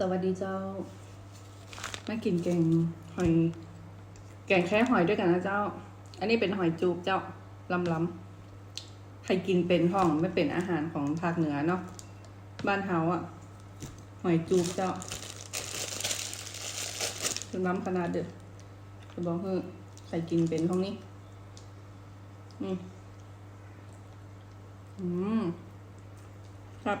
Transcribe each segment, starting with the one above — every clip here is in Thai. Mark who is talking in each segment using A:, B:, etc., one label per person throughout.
A: สวัสดีเจ้ามากินแกงหอย แกงแค่หอยด้วยกันนะเจ้า อันนี้เป็นหอยจูบเจ้าลำล้ำๆใครกินเป็นห้องไม่เป็นอาหารของภาคเหนือเนาะบ้านเฮาอะหอยจูบเจ้าคือล้ำขนาดเด้อจะบอกเฮ้ใครกินเป็นห้องนี้นี่อืมบ อืม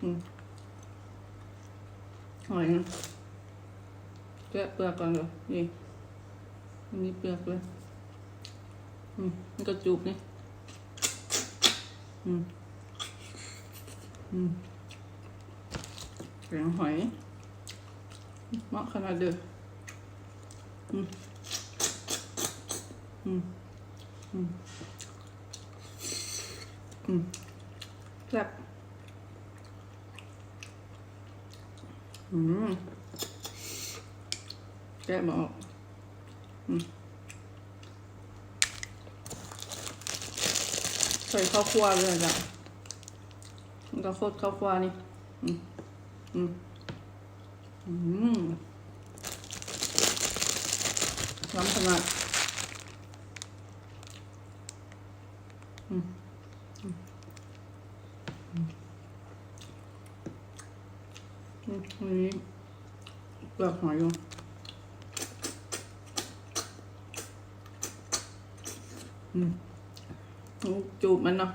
A: หอยนะแกะเปลือกก่อนเลยนี่อันนี้เปลือกเลยอืมนี่ก็จูบนี่อืมอืมแกงหอยเหมาะขนาดเด้ออืมอืมอืมอืมแซ่บ อืมแกะมาออกอืมใส่ข้าวคั่วเลยจ้ะมันก็โคตรข้าวคั่วนี่ อืม อืม อืมล้ำขนาดอืม อืม อันนี้เปลือกหอยอยู่อืมจูบมันเนาะ